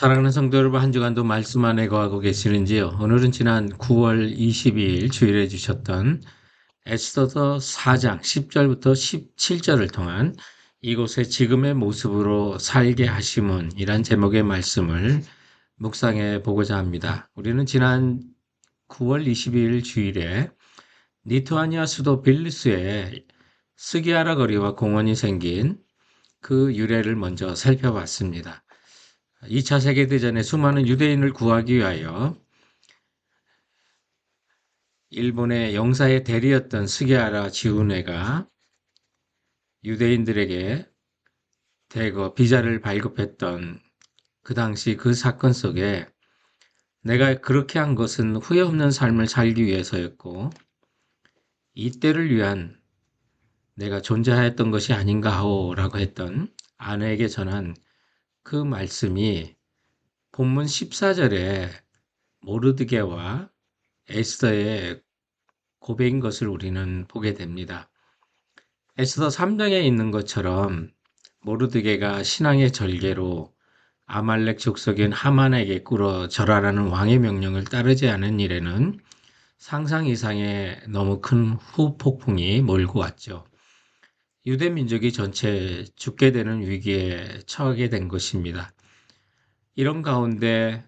사랑하는 성도 여러분, 한 주간도 말씀 안에 거하고 계시는지요? 오늘은 지난 9월 22일 주일에 주셨던 에스더서 4장 10절부터 17절을 통한 이곳에 지금의 모습으로 살게 하심은 이란 제목의 말씀을 묵상해 보고자 합니다. 우리는 지난 9월 22일 주일에 리투아니아 수도 빌리스에 스기아라 거리와 공원이 생긴 그 유래를 먼저 살펴봤습니다. 2차 세계대전에 수많은 유대인을 구하기 위하여 일본의 영사의 대리였던 스게하라 지훈회가 유대인들에게 대거 비자를 발급했던 그 당시 그 사건 속에 내가 그렇게 한 것은 후회 없는 삶을 살기 위해서였고 이때를 위한 내가 존재하였던 것이 아닌가 하오라고 했던 아내에게 전한 그 말씀이 본문 14절에 모르드게와 에스더의 고백인 것을 우리는 보게 됩니다. 에스더 3장에 있는 것처럼 모르드게가 신앙의 절개로 아말렉 족속인 하만에게 꿇어 절하라는 왕의 명령을 따르지 않은 일에는 상상 이상의 너무 큰 후폭풍이 몰고 왔죠. 유대 민족이 전체 죽게 되는 위기에 처하게 된 것입니다. 이런 가운데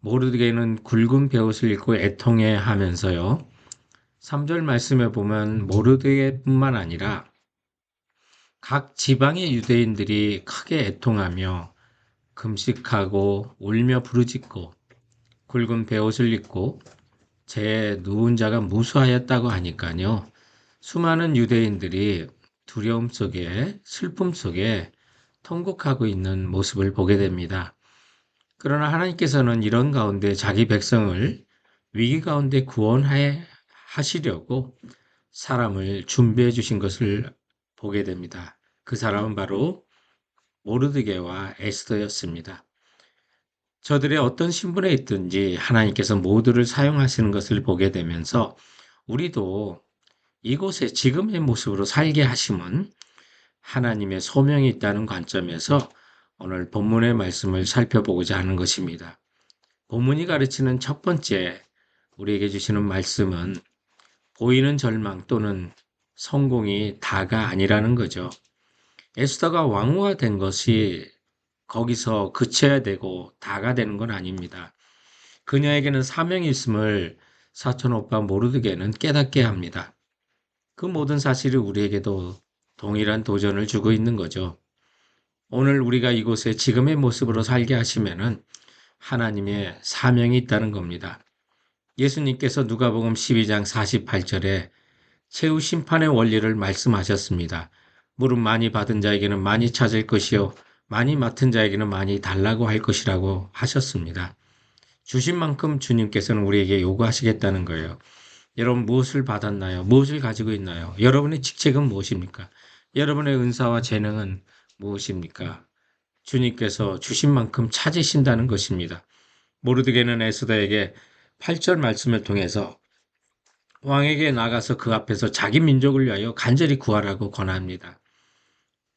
모르드게는 굵은 베옷을 입고 애통해 하면서요. 3절 말씀에 보면 모르드게뿐만 아니라 각 지방의 유대인들이 크게 애통하며 금식하고 울며 부르짖고 굵은 베옷을 입고 제 누운 자가 무수하였다고 하니까요. 수많은 유대인들이 두려움 속에 슬픔 속에 통곡하고 있는 모습을 보게 됩니다. 그러나 하나님께서는 이런 가운데 자기 백성을 위기 가운데 구원해 하시려고 사람을 준비해 주신 것을 보게 됩니다. 그 사람은 바로 모르드게와 에스더였습니다. 저들의 어떤 신분에 있든지 하나님께서 모두를 사용하시는 것을 보게 되면서 우리도 이곳에 지금의 모습으로 살게 하심은 하나님의 소명이 있다는 관점에서 오늘 본문의 말씀을 살펴보고자 하는 것입니다. 본문이 가르치는 첫 번째 우리에게 주시는 말씀은 보이는 절망 또는 성공이 다가 아니라는 거죠. 에스더가 왕후가 된 것이 거기서 그쳐야 되고 다가 되는 건 아닙니다. 그녀에게는 사명이 있음을 사촌 오빠 모르드게는 깨닫게 합니다. 그 모든 사실이 우리에게도 동일한 도전을 주고 있는 거죠. 오늘 우리가 이곳에 지금의 모습으로 살게 하시면은 하나님의 사명이 있다는 겁니다. 예수님께서 누가복음 12장 48절에 최후 심판의 원리를 말씀하셨습니다. 물은 많이 받은 자에게는 많이 찾을 것이요 많이 맡은 자에게는 많이 달라고 할 것이라고 하셨습니다. 주신 만큼 주님께서는 우리에게 요구하시겠다는 거예요. 여러분 무엇을 받았나요? 무엇을 가지고 있나요? 여러분의 직책은 무엇입니까? 여러분의 은사와 재능은 무엇입니까? 주님께서 주신 만큼 찾으신다는 것입니다. 모르드게는 에스더에게 8절 말씀을 통해서 왕에게 나가서 그 앞에서 자기 민족을 위하여 간절히 구하라고 권합니다.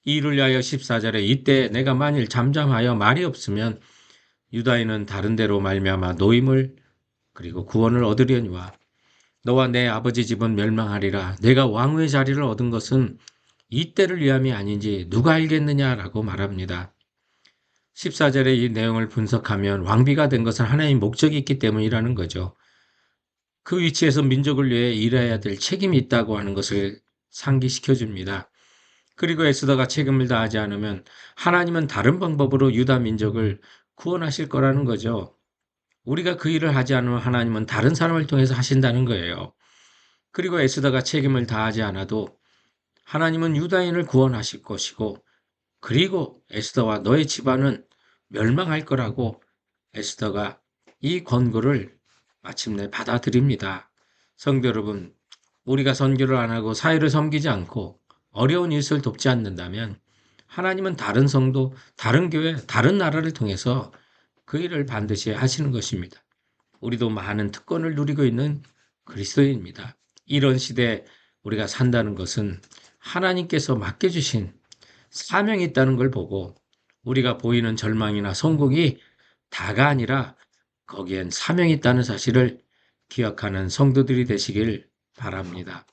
이를 위하여 14절에 이때 내가 만일 잠잠하여 말이 없으면 유다인은 다른 데로 말미암아 노임을 그리고 구원을 얻으려니와 너와 내 아버지 집은 멸망하리라. 내가 왕후의 자리를 얻은 것은 이때를 위함이 아닌지 누가 알겠느냐라고 말합니다. 14절의 이 내용을 분석하면 왕비가 된 것은 하나님 목적이 있기 때문이라는 거죠. 그 위치에서 민족을 위해 일해야 될 책임이 있다고 하는 것을 상기시켜 줍니다. 그리고 에스더가 책임을 다하지 않으면 하나님은 다른 방법으로 유다 민족을 구원하실 거라는 거죠. 우리가 그 일을 하지 않으면 하나님은 다른 사람을 통해서 하신다는 거예요. 그리고 에스더가 책임을 다하지 않아도 하나님은 유다인을 구원하실 것이고 그리고 에스더와 너의 집안은 멸망할 거라고 에스더가 이 권고를 마침내 받아들입니다. 성도 여러분, 우리가 선교를 안 하고 사회를 섬기지 않고 어려운 일을 돕지 않는다면 하나님은 다른 성도, 다른 교회, 다른 나라를 통해서 그 일을 반드시 하시는 것입니다. 우리도 많은 특권을 누리고 있는 그리스도인입니다. 이런 시대에 우리가 산다는 것은 하나님께서 맡겨주신 사명이 있다는 걸 보고 우리가 보이는 절망이나 성공이 다가 아니라 거기엔 사명이 있다는 사실을 기억하는 성도들이 되시길 바랍니다.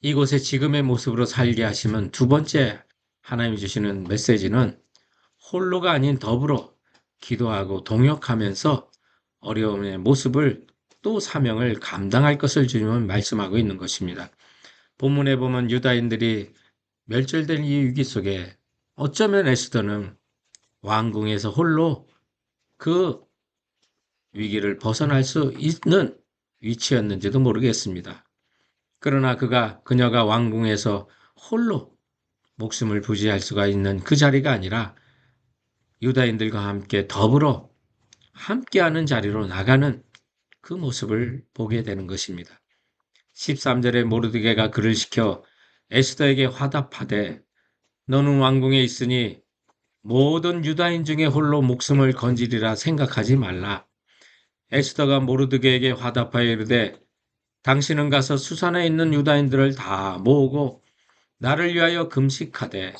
이곳에 지금의 모습으로 살게 하시면 두 번째 하나님이 주시는 메시지는 홀로가 아닌 더불어 기도하고 동역하면서 어려움의 모습을 또 사명을 감당할 것을 주님은 말씀하고 있는 것입니다. 본문에 보면 유다인들이 멸절된 이 위기 속에 어쩌면 에스더는 왕궁에서 홀로 그 위기를 벗어날 수 있는 위치였는지도 모르겠습니다. 그러나 그가 그녀가 왕궁에서 홀로 목숨을 부지할 수가 있는 그 자리가 아니라 유다인들과 함께 더불어 함께하는 자리로 나가는 그 모습을 보게 되는 것입니다. 13절에 모르드게가 그를 시켜 에스더에게 화답하되 너는 왕궁에 있으니 모든 유다인 중에 홀로 목숨을 건지리라 생각하지 말라. 에스더가 모르드게에게 화답하여 이르되 당신은 가서 수산에 있는 유다인들을 다 모으고 나를 위하여 금식하되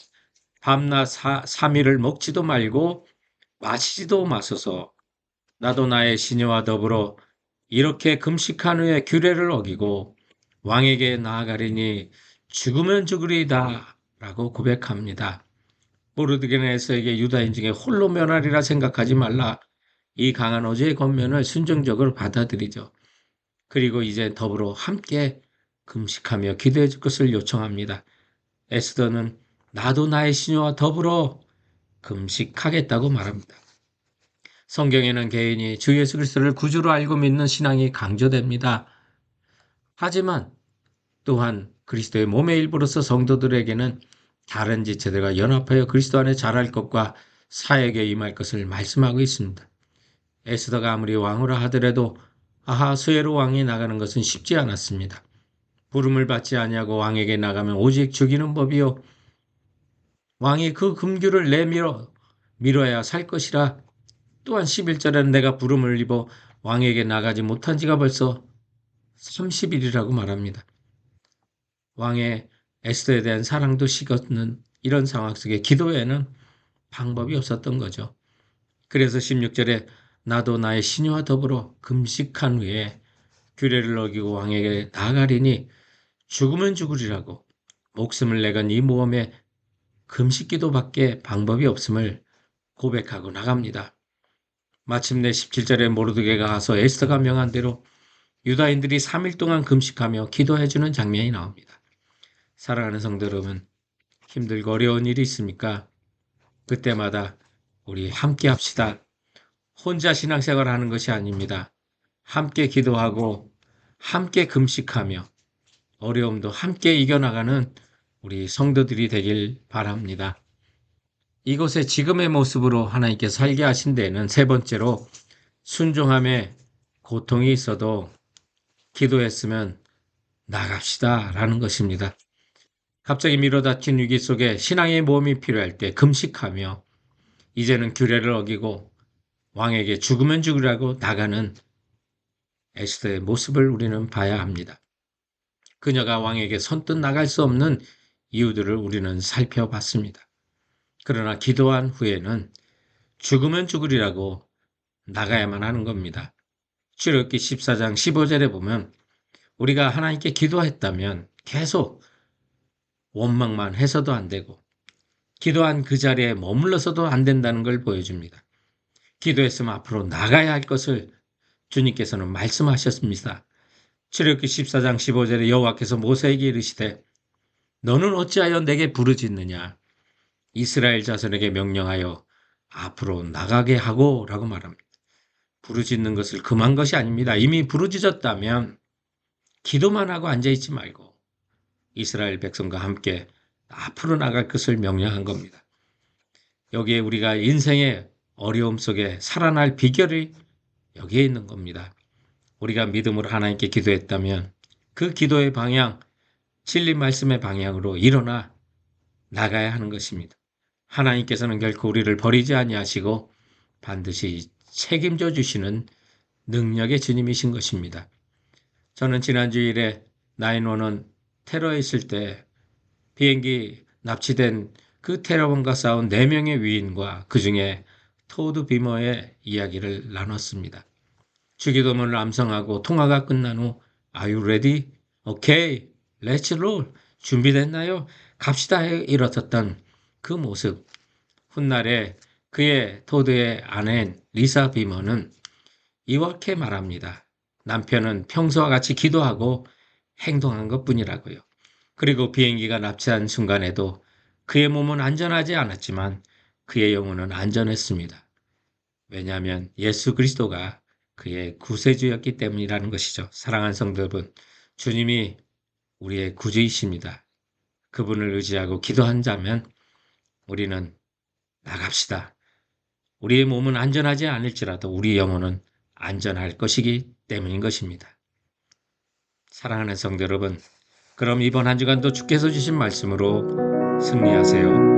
밤낮 3일을 먹지도 말고 마시지도 마소서 나도 나의 시녀와 더불어 이렇게 금식한 후에 규례를 어기고 왕에게 나아가리니 죽으면 죽으리다 라고 고백합니다. 모르드게는 에서에게 유다인 중에 홀로 면하리라 생각하지 말라. 이 강한 어제의 권면을 순종적으로 받아들이죠. 그리고 이제 더불어 함께 금식하며 기도해 줄 것을 요청합니다. 에스더는 나도 나의 시녀와 더불어 금식하겠다고 말합니다. 성경에는 개인이 주 예수 그리스도를 구주로 알고 믿는 신앙이 강조됩니다. 하지만 또한 그리스도의 몸의 일부로서 성도들에게는 다른 지체들과 연합하여 그리스도 안에 자랄 것과 사역에 임할 것을 말씀하고 있습니다. 에스더가 아무리 왕으로 하더라도 아하수에로 왕이 나가는 것은 쉽지 않았습니다. 부름을 받지 아니하고 왕에게 나가면 오직 죽이는 법이요. 왕이 그 금규를 내밀어 밀어야 살 것이라 또한 11절에는 내가 부름을 입어 왕에게 나가지 못한 지가 벌써 30일이라고 말합니다. 왕의 에스더에 대한 사랑도 식었는 이런 상황 속에 기도에는 방법이 없었던 거죠. 그래서 16절에 나도 나의 신녀와 더불어 금식한 후에 규례를 어기고 왕에게 나가리니 죽으면 죽으리라고 목숨을 내건 이 모험에 금식기도밖에 방법이 없음을 고백하고 나갑니다. 마침내 17절에 모르드게가 가서 에스더가 명한 대로 유다인들이 3일 동안 금식하며 기도해주는 장면이 나옵니다. 사랑하는 성도 여러분, 힘들고 어려운 일이 있습니까? 그때마다 우리 함께 합시다. 혼자 신앙생활 하는 것이 아닙니다. 함께 기도하고 함께 금식하며 어려움도 함께 이겨나가는 우리 성도들이 되길 바랍니다. 이곳에 지금의 모습으로 하나님께 살게 하신 데는 세 번째로 순종함에 고통이 있어도 기도했으면 나갑시다 라는 것입니다. 갑자기 밀어닥친 위기 속에 신앙의 모험이 필요할 때 금식하며 이제는 규례를 어기고 왕에게 죽으면 죽으라고 나가는 에스더의 모습을 우리는 봐야 합니다. 그녀가 왕에게 선뜻 나갈 수 없는 이유들을 우리는 살펴봤습니다. 그러나 기도한 후에는 죽으면 죽으리라고 나가야만 하는 겁니다. 출애굽기 14장 15절에 보면 우리가 하나님께 기도했다면 계속 원망만 해서도 안 되고 기도한 그 자리에 머물러서도 안 된다는 걸 보여줍니다. 기도했으면 앞으로 나가야 할 것을 주님께서는 말씀하셨습니다. 출애굽기 14장 15절에 여호와께서 모세에게 이르시되 너는 어찌하여 내게 부르짖느냐 이스라엘 자손에게 명령하여 앞으로 나가게 하고 라고 말합니다. 부르짖는 것을 금한 것이 아닙니다. 이미 부르짖었다면 기도만 하고 앉아있지 말고 이스라엘 백성과 함께 앞으로 나갈 것을 명령한 겁니다. 여기에 우리가 인생의 어려움 속에 살아날 비결이 여기에 있는 겁니다. 우리가 믿음으로 하나님께 기도했다면 그 기도의 방향, 진리 말씀의 방향으로 일어나 나가야 하는 것입니다. 하나님께서는 결코 우리를 버리지 아니하시고 반드시 책임져 주시는 능력의 주님이신 것입니다. 저는 지난 주일에 나인원은 테러에 있을 때 비행기 납치된 그 테러범과 싸운 4명의 위인과 그 중에 토드 비머의 이야기를 나눴습니다. 주기도문을 암송하고 통화가 끝난 후 Are you ready? Okay, let's roll. 준비됐나요? 갑시다 해 일어섰던 그 모습. 훗날에 그의 토드의 아내인 리사 비머는 이렇게 말합니다. 남편은 평소와 같이 기도하고 행동한 것 뿐이라고요. 그리고 비행기가 납치한 순간에도 그의 몸은 안전하지 않았지만 그의 영혼은 안전했습니다. 왜냐하면 예수 그리스도가 그의 구세주였기 때문이라는 것이죠. 사랑하는 성도 여러분, 주님이 우리의 구주이십니다. 그분을 의지하고 기도한다면 우리는 나갑시다. 우리의 몸은 안전하지 않을지라도 우리 영혼은 안전할 것이기 때문인 것입니다. 사랑하는 성도 여러분, 그럼 이번 한 주간도 주께서 주신 말씀으로 승리하세요.